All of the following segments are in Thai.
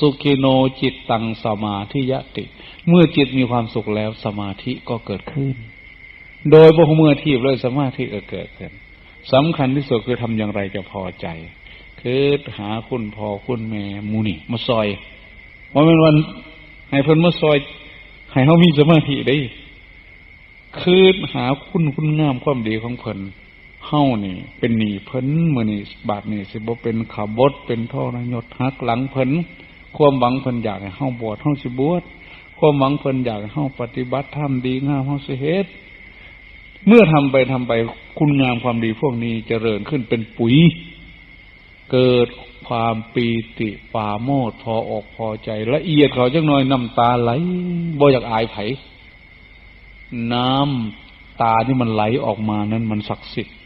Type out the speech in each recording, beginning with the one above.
สุขิโนจิตตังสมาธิยติ เมื่อจิตมีความสุขแล้วสมาธิก็เกิดขึ้น โดยบ่เมื่อทีบเลยสมาธิก็เกิดขึ้นสำคัญที่สุดคือทำอย่างไรจะพอใจ คือหาคุณพอคุณแม่มูนี่มาซอยว่าเป็นวันให้เพิ่นมาซอย ให้เขามีสมาธิได้ คือหาคุณคุณงามความดีของเพิ่นเฮานี่ เป็นหนีเพิ่นมือนี่บาทนี่สิบ่เป็นขบดเป็นท่อนยศหักหลังเพิ่น ความหวังเพิ่นอยากให้เฮาบวชเฮาสิบวชความหวังเพิ่นอยากให้เฮาปฏิบัติธรรมดีงามเฮาสิเฮ็ดเมื่อทำไปทำไปคุณงามความดีพวกนี้เจริญขึ้นเป็นปุ๋ย เกิดความปีติปาโมดพอออกพอใจละเอียดเขาจังหน่อยน้ำตาไหลบ่อยากอายไผน้ำตาที่มันไหลออกมานั้นมันศักดิ์สิทธิ์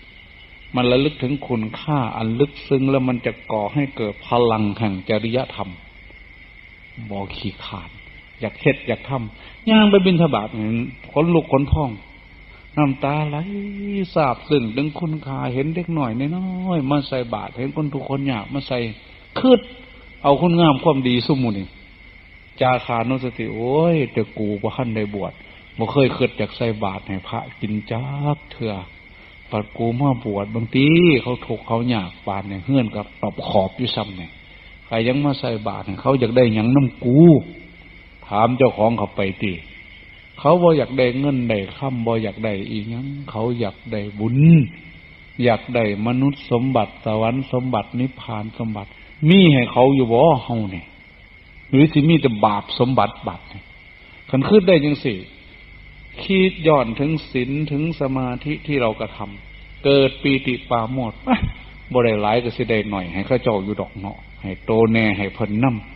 มันระลึกถึงคุณค่าอันลึกซึ้งแล้วมันจะก่อให้เกิดพลังแห่งจริยธรรม บอขี้ขาด อยากเฮ็ดอยากทำย่างไปบินทบาทเห็นขนลุกขนพองน้ำตาไหลสาบซึ้งถึงคุณคาเห็นเด็กหน่อยน้อยมาใส่บาตรเห็นคนทุกคนอยากมาใส่คืดเอาคุณงามความดีสุ่มมุนี่จาคานุสติ โอ้ยแต่กูบ่ขั้นได้บวชบ่เคยคิดจากใส่บาตรให้พระกินจักเถื่อปัดกูมาบวชบางทีเขาถูกเขาอยากบาตรเนี่ยเฮื่อนกับตอบขอบอยู่ซ้ำเนี่ย ใครยังมาใส่บาตรเขาอยากได้ยังน้ำกู ถามเจ้าของเขาไปตีเขาบ่อยากได้เงินได้คำบ่อยากได้อีกยังเขาอยากได้บุญ อยากได้มนุษย์สมบัติสวรรค์สมบัตินิพพานสมบัติ มีให้เขาอยู่บ่เฮาเนี่ยหรือสิมีแต่บาปสมบัติบัตรขันขึ้นได้ยังสิคิดย้อนถึงศีลถึงสมาธิที่เรากระทำเกิดปีติปาโมดบ่ได้หลายก็สิได้หน่อย ให้ข้าเจ้าอยู่ดอกเนาะ ให้โตแน่ให้เพิ่นนำ